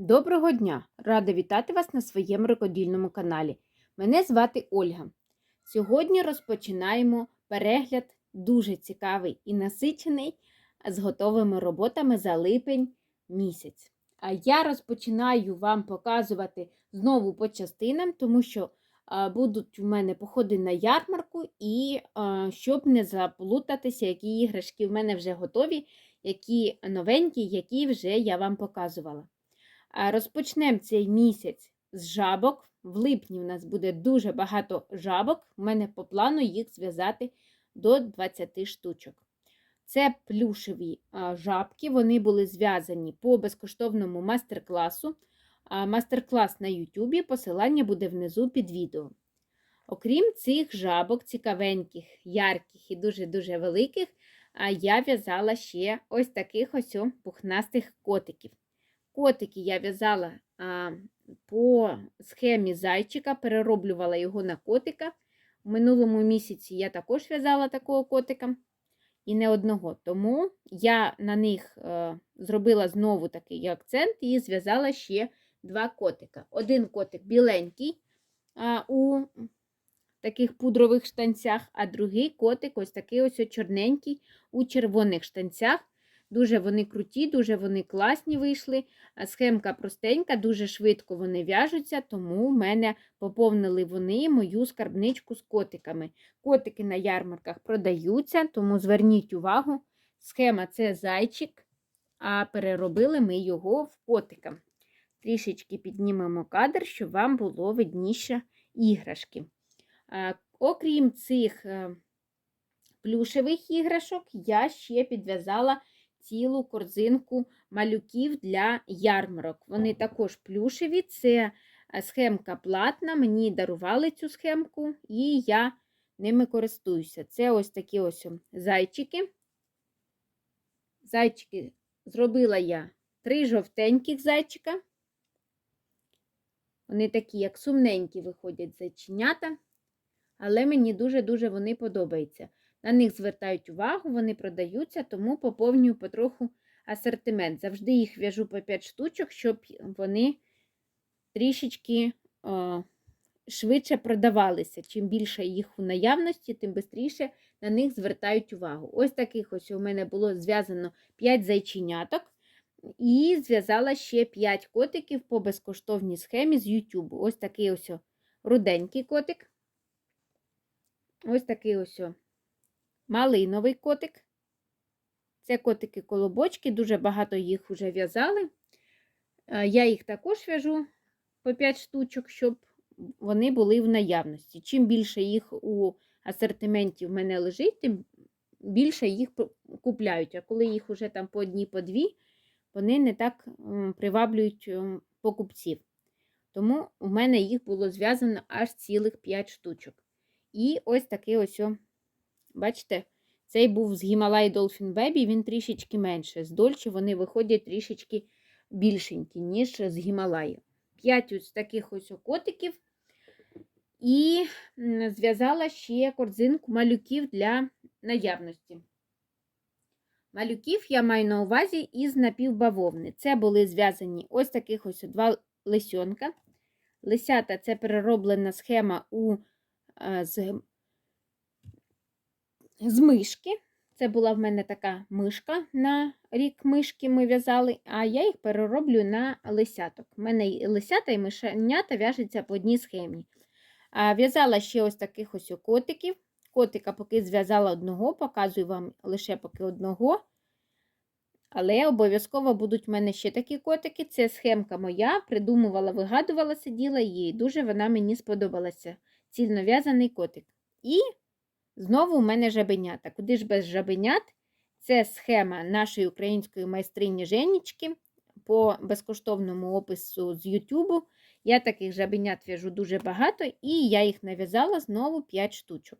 Доброго дня! Рада вітати вас на своєму рукодільному каналі. Мене звати Ольга. Сьогодні розпочинаємо перегляд дуже цікавий і насичений з готовими роботами за липень місяць. А я розпочинаю вам показувати знову по частинам, тому що будуть у мене походи на ярмарку, і щоб не заплутатися, які іграшки в мене вже готові, які новенькі, які вже я вам показувала. Розпочнемо цей місяць з жабок. В липні в нас буде дуже багато жабок. У мене по плану їх зв'язати до 20 штучок. Це плюшеві жабки, вони були зв'язані по безкоштовному мастер-класу. Мастер-клас на YouTube, посилання буде внизу під відео. Окрім цих жабок, цікавеньких, ярких і дуже-дуже великих, я в'язала ще ось таких ось пухнастих котиків. Котики я в'язала а, по схемі зайчика, перероблювала його на котика. У минулому місяці я також в'язала такого котика і не одного. Тому я на них е, зробила знову такий акцент і зв'язала ще два котика. Один котик біленький а, у таких пудрових штанцях, а другий котик ось такий ось чорненький у червоних штанцях. Дуже вони круті, дуже вони класні вийшли. Схемка простенька, дуже швидко вони в'яжуться, тому в мене поповнили вони мою скарбничку з котиками. Котики на ярмарках продаються, тому зверніть увагу, схема це зайчик, а переробили ми його в котика. Трішечки піднімемо кадр, щоб вам було видніше іграшки. Окрім цих е, плюшевих іграшок, я ще підв'язала цілу корзинку малюків для ярмарок. Вони також плюшеві, це е, схемка платна, мені дарували цю схемку, і я ними користуюся. Це ось такі ось зайчики. Зайчики зробила я три жовтеньких зайчика. Вони такі, як сумненькі, виходять зайченята, але мені дуже-дуже вони подобаються. На них звертають увагу, вони продаються, тому поповнюю потроху асортимент. Завжди їх в'яжу по 5 штучок, щоб вони трішечки о, швидше продавалися. Чим більше їх у наявності, тим швидше на них звертають увагу. Ось таких ось у мене було зв'язано 5 зайченяток. І зв'язала ще 5 котиків по безкоштовній схемі з YouTube. Ось такий ось руденький котик. Ось такий ось малиновий котик. Це котики-колобочки, дуже багато їх вже в'язали. Е, я їх також в'яжу по 5 штучок, щоб вони були в наявності. Чим більше їх у асортименті в мене лежить, тим більше їх купляють. А коли їх вже там по одній, по дві, вони не так приваблюють покупців. Тому у мене їх було зв'язано аж цілих 5 штучок. І ось такий ось Бачите, цей був з Гімалай Dolphin Baby, він трішечки менше. З Дольче вони виходять трішечки більшенькі, ніж з Гімалаю. П'ять ось таких ось котиків. І зв'язала ще корзинку малюків для наявності. Малюків я маю на увазі із напівбавовни. Це були зв'язані ось таких ось два лисьонка. Лисята це перероблена схема у, з з мишки. Це була в мене така мишка на рік мишки ми в'язали, а я їх перероблю на лисяток. У мене і лисята і мишенята в'яжуться по одній схемі. В'язала ще ось таких ось котиків. Котика поки зв'язала одного, показую вам лише поки одного. Але обов'язково будуть в мене ще такі котики. Це схемка моя, придумувала, вигадувала, сиділа, і дуже вона мені сподобалася. Цільнов'язаний котик. І Знову у мене жабенята. Куди ж без жабенят? Це схема нашої української майстрині Женічки по безкоштовному опису з Ютубу. Я таких жабенят в'яжу дуже багато, і я їх нав'язала знову 5 штучок.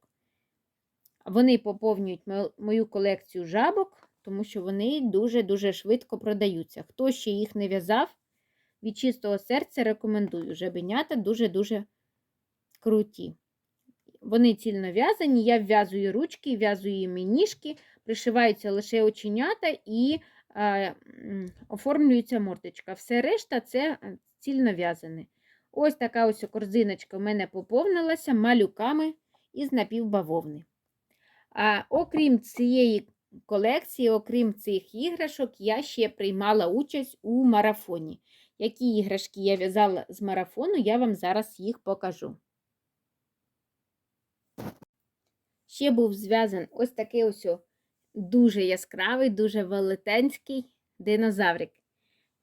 Вони поповнюють мою колекцію жабок, тому що вони дуже-дуже швидко продаються. Хто ще їх не в'язав, від чистого серця рекомендую. Жабенята дуже-дуже круті. Вони цільно в'язані, я в'язую ручки, в'язую їм ніжки, пришиваються лише оченята і е, оформлюється мордочка. Все решта це е, цільно в'язане. Ось така ось корзиночка в мене поповнилася малюками із напівбавовни. А окрім цієї колекції, окрім цих іграшок, я ще приймала участь у марафоні. Які іграшки я в'язала з марафону, я вам зараз їх покажу. Ще був зв'язан ось такий ось дуже яскравий, дуже велетенський динозаврик.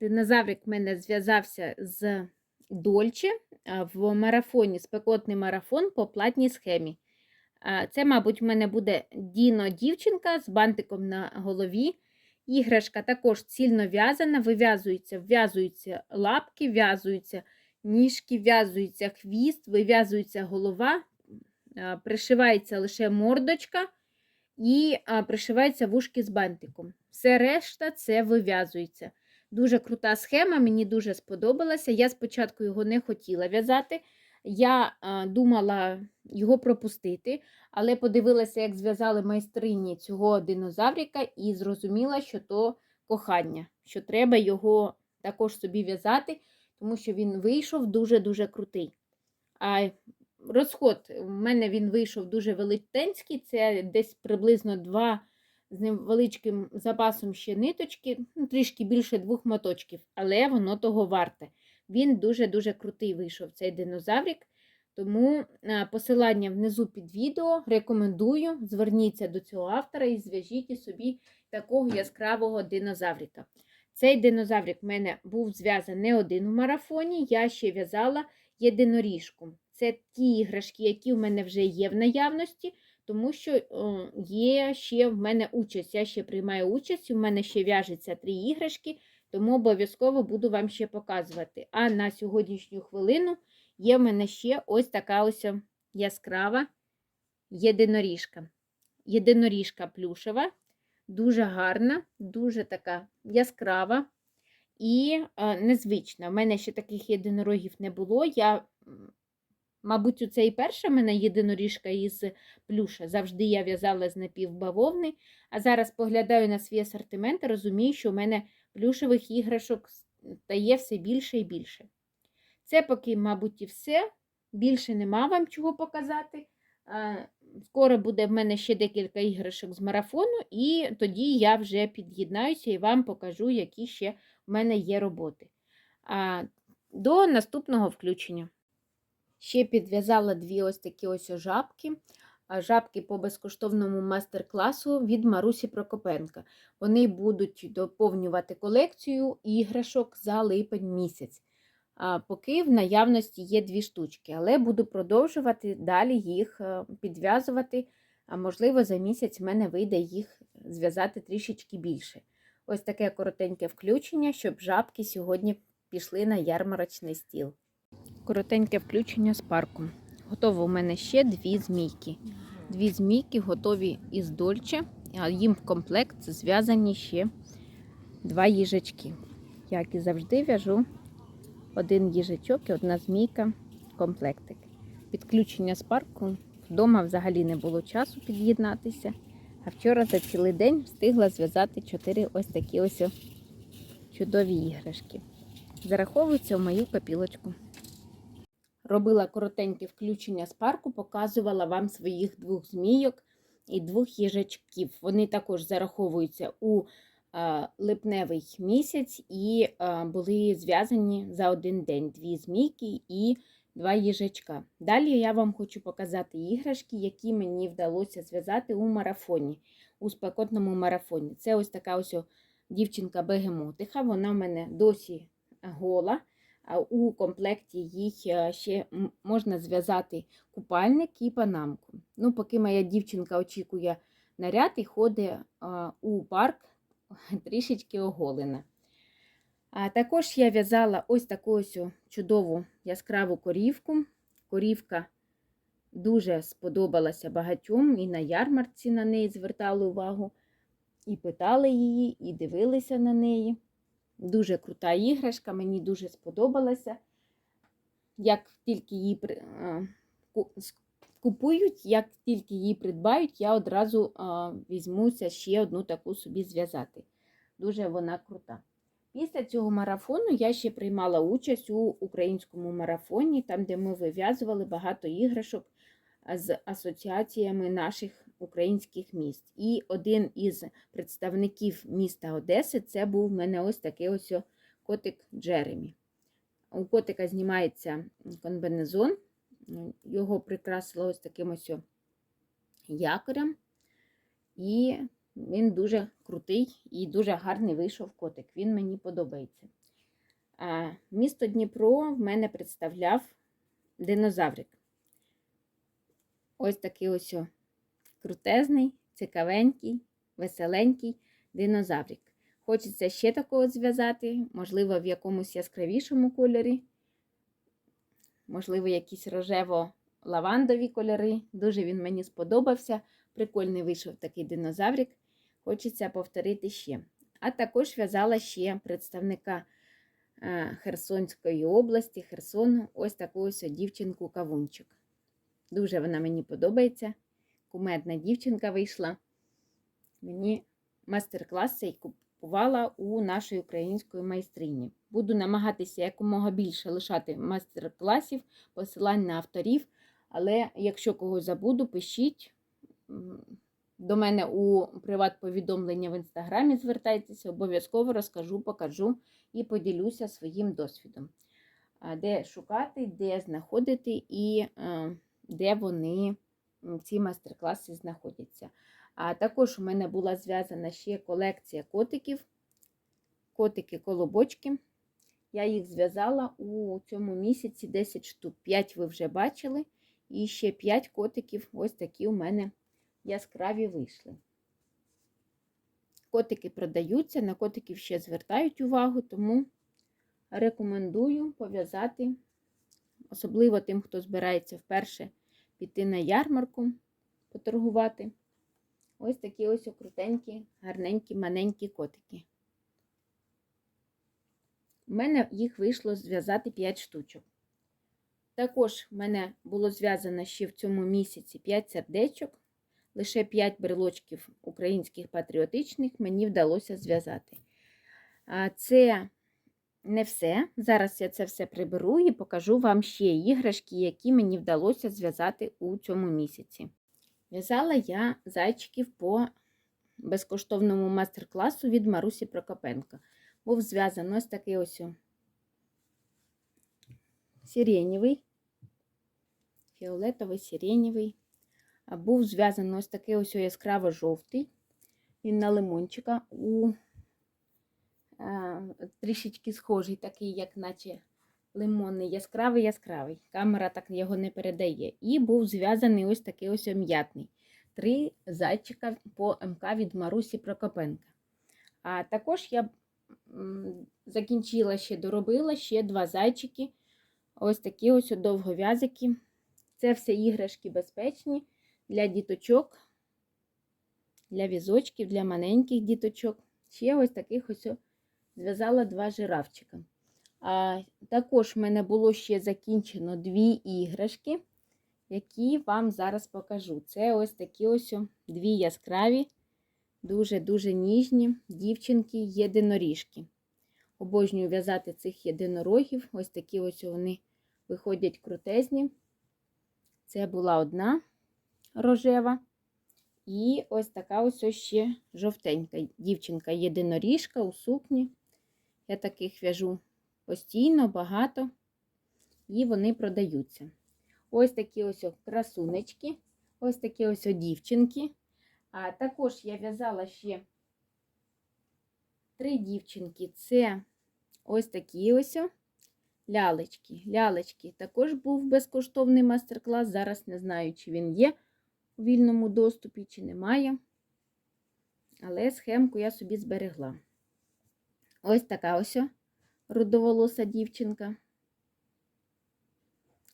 Динозаврик в мене зв'язався з Дольче в марафоні, спекотний марафон по платній схемі. Це, мабуть, в мене буде Діно дівчинка з бантиком на голові. Іграшка також цільно в'язана, вив'язуються, вв'язуються лапки, в'язуються ніжки, в'язується хвіст, вив'язується голова, пришивається лише мордочка і пришиваються вушки з бантиком. Все решта це вив'язується. Дуже крута схема, мені дуже сподобалася. Я спочатку його не хотіла в'язати. Я думала його пропустити, але подивилася, як зв'язали майстрині цього динозаврика, і зрозуміла, що то кохання, що треба його також собі в'язати, тому що він вийшов дуже-дуже крутий. А розход у мене він вийшов дуже велетенський, це десь приблизно два з невеличким запасом ще ниточки, ну, трішки більше двох моточків, але воно того варте. Він дуже-дуже крутий вийшов цей динозаврик. Тому а, посилання внизу під відео рекомендую. Зверніться до цього автора і зв'яжіть собі такого яскравого динозаврика. Цей динозаврик в мене був зв'язаний не один у марафоні, я ще в'язала єдиноріжку. Це ті іграшки, які в мене вже є в наявності, тому що є ще в мене участь. Я ще приймаю участь, у мене ще в'яжеться три іграшки, тому обов'язково буду вам ще показувати. А на сьогоднішню хвилину є в мене ще ось така ось яскрава єдиноріжка. Єдиноріжка плюшева, дуже гарна, дуже така яскрава і е, незвична. У мене ще таких єдинорогів не було. Я Мабуть, у це і перша мене єдиноріжка із плюша. Завжди я в'язала з напівбавовни, а зараз поглядаю на свій асортимент і розумію, що у мене плюшевих іграшок стає все більше і більше. Це поки, мабуть, і все. Більше нема вам чого показати. Скоро буде в мене ще декілька іграшок з марафону, і тоді я вже під'єднаюся і вам покажу, які ще в мене є роботи. До наступного включення. Ще підв'язала дві ось такі ось жабки. Жабки по безкоштовному мастер-класу від Марусі Прокопенка. Вони будуть доповнювати колекцію іграшок за липень місяць. Поки в наявності є дві штучки, але буду продовжувати далі їх е, підв'язувати. А можливо, за місяць в мене вийде їх зв'язати трішечки більше. Ось таке коротеньке включення, щоб жабки сьогодні пішли на ярмарочний стіл коротеньке включення з парку. Готово у мене ще дві змійки. Дві змійки готові із дольче, а їм в комплект зв'язані ще два їжачки. Як і завжди, в'яжу один їжачок і одна змійка комплектик. Підключення з парку вдома взагалі не було часу під'єднатися. А вчора за цілий день встигла зв'язати чотири ось такі ось чудові іграшки. Зараховуються в мою копілочку. Робила коротеньке включення з парку, показувала вам своїх двох змійок і двох їжачків. Вони також зараховуються у липневий місяць і були зв'язані за один день дві змійки і два їжачка. Далі я вам хочу показати іграшки, які мені вдалося зв'язати у марафоні, у спекотному марафоні. Це ось така ось дівчинка бегемотиха, вона в мене досі гола у комплекті їй е, ще можна зв'язати купальник і панамку. Ну, Поки моя дівчинка очікує наряд і ходить у парк трішечки оголена. А Також я в'язала ось таку ось чудову яскраву корівку. Корівка дуже сподобалася багатьом, і на ярмарці на неї звертали увагу, і питали її, і дивилися на неї. Дуже крута іграшка, мені дуже сподобалася. Як тільки її купують, як тільки її придбають, я одразу візьмуся ще одну таку собі зв'язати. дуже вона крута. Після цього марафону я ще приймала участь у українському марафоні, там, де ми вив'язували багато іграшок з асоціаціями наших українських міст. І один із представників міста Одеси це був в мене ось такий ось котик Джеремі. У котика знімається комбинезон, його прикрасило ось таким ось якорем. І він дуже крутий і дуже гарний вийшов котик. Він мені подобається. А місто Дніпро в мене представляв динозаврик. Ось такий ось крутезний, цікавенький, веселенький динозаврик. Хочеться ще такого зв'язати, можливо, в якомусь яскравішому кольорі, можливо, якісь рожево-лавандові кольори. Дуже він мені сподобався. Прикольний вийшов такий динозаврик. Хочеться повторити ще. А також в'язала ще представника е, Херсонської області, Херсону, ось таку ось дівчинку кавунчик. Дуже вона мені подобається. Кумедна дівчинка вийшла. Мені мастер-клас цей купувала у нашої української майстрині. Буду намагатися якомога більше лишати мастер-класів, посилань на авторів. Але якщо когось забуду, пишіть до мене у приват-повідомлення в інстаграмі, звертайтеся, обов'язково розкажу, покажу і поділюся своїм досвідом. Де шукати, де знаходити і де вони, ці майстер-класи знаходяться. А також у мене була зв'язана ще колекція котиків, котики-колобочки. Я їх зв'язала у цьому місяці 10 штук. 5 ви вже бачили. І ще 5 котиків, ось такі у мене яскраві вийшли. Котики продаються, на котиків ще звертають увагу, тому рекомендую пов'язати, особливо тим, хто збирається вперше піти на ярмарку, поторгувати. Ось такі ось окрутенькі, гарненькі, маленькі котики. У мене їх вийшло зв'язати 5 штучок. Також в мене було зв'язано ще в цьому місяці 5 сердечок. Лише 5 брелочків українських патріотичних мені вдалося зв'язати. Це не все. Зараз я це все приберу і покажу вам ще іграшки, які мені вдалося зв'язати у цьому місяці. В'язала я зайчиків по безкоштовному мастер-класу від Марусі Прокопенко. Був зв'язаний ось такий ось сиренєвий, фіолетовий, сиренєвий. Був зв'язаний ось такий ось яскраво-жовтий. Він на лимончика у трішечки схожий, такий, як наче лимонний, яскравий яскравий. Камера так його не передає. І був зв'язаний ось такий ось м'ятний. Три зайчика по МК від Марусі Прокопенка. А також я закінчила ще доробила ще два зайчики. Ось такі ось довгов'язики. Це все іграшки безпечні для діточок, для візочків, для маленьких діточок. Ще ось таких ось зв'язала два жирафчика. А Також в мене було ще закінчено дві іграшки, які вам зараз покажу. Це ось такі ось дві яскраві, дуже-дуже ніжні дівчинки єдиноріжки. Обожнюю в'язати цих єдинорогів. Ось такі ось вони виходять крутезні. Це була одна рожева. І ось така ось ще жовтенька дівчинка єдиноріжка у сукні. Я таких в'яжу постійно, багато, і вони продаються. Ось такі ось красунечки, ось такі ось дівчинки. А також я в'язала ще три дівчинки. Це ось такі ось лялечки. Лялечки. Також був безкоштовний мастер-клас. Зараз не знаю, чи він є у вільному доступі, чи немає. Але схемку я собі зберегла. Ось така ось рудоволоса дівчинка.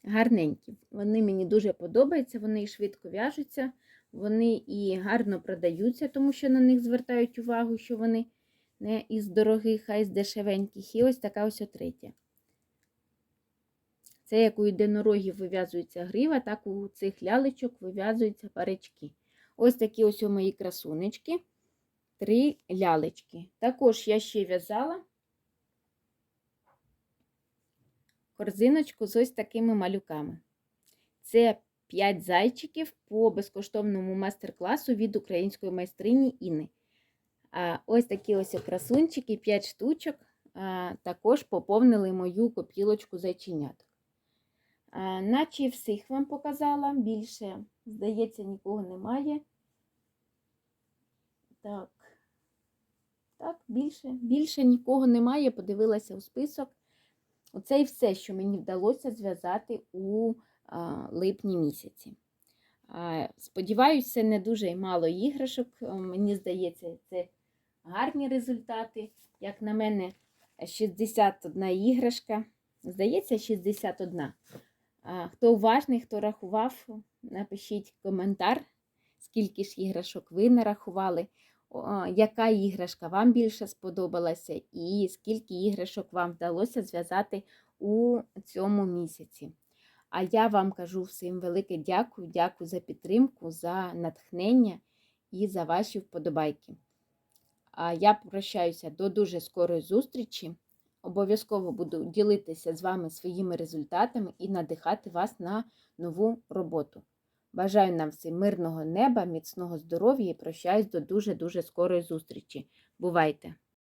Гарненькі. Вони мені дуже подобаються, вони і швидко в'яжуться, вони і гарно продаються, тому що на них звертають увагу, що вони не із дорогих, а із дешевеньких. І ось така ось третя. Це як у єдинорогів вив'язується грива, так у цих лялечок вив'язуються парички. Ось такі ось мої красунечки. Три лялечки. Також я ще в'язала корзиночку з ось такими малюками. Це 5 зайчиків по безкоштовному майстер-класу від української майстрині Інни. Ось такі ось красунчики, 5 штучок, також поповнили мою копілочку зайченяток. Наче всіх вам показала, більше, здається, нікого немає. Так, більше, більше нікого немає. Подивилася у список. Оце і все, що мені вдалося зв'язати у а, липні місяці. А, Сподіваюся, це не дуже мало іграшок. Е, Мені здається, це гарні результати. Як на мене, 61 іграшка. Здається, 61. А, Хто уважний, хто рахував, напишіть коментар, скільки ж іграшок ви нарахували, яка іграшка вам більше сподобалася, і скільки іграшок вам вдалося зв'язати у цьому місяці. А я вам кажу всім велике дякую, дякую за підтримку, за натхнення і за ваші вподобайки. А я прощаюся до дуже скорої зустрічі. Обов'язково буду ділитися з вами своїми результатами і надихати вас на нову роботу. Бажаю нам всім мирного неба, міцного здоров'я і прощаюсь до дуже-дуже скорої зустрічі. Бувайте!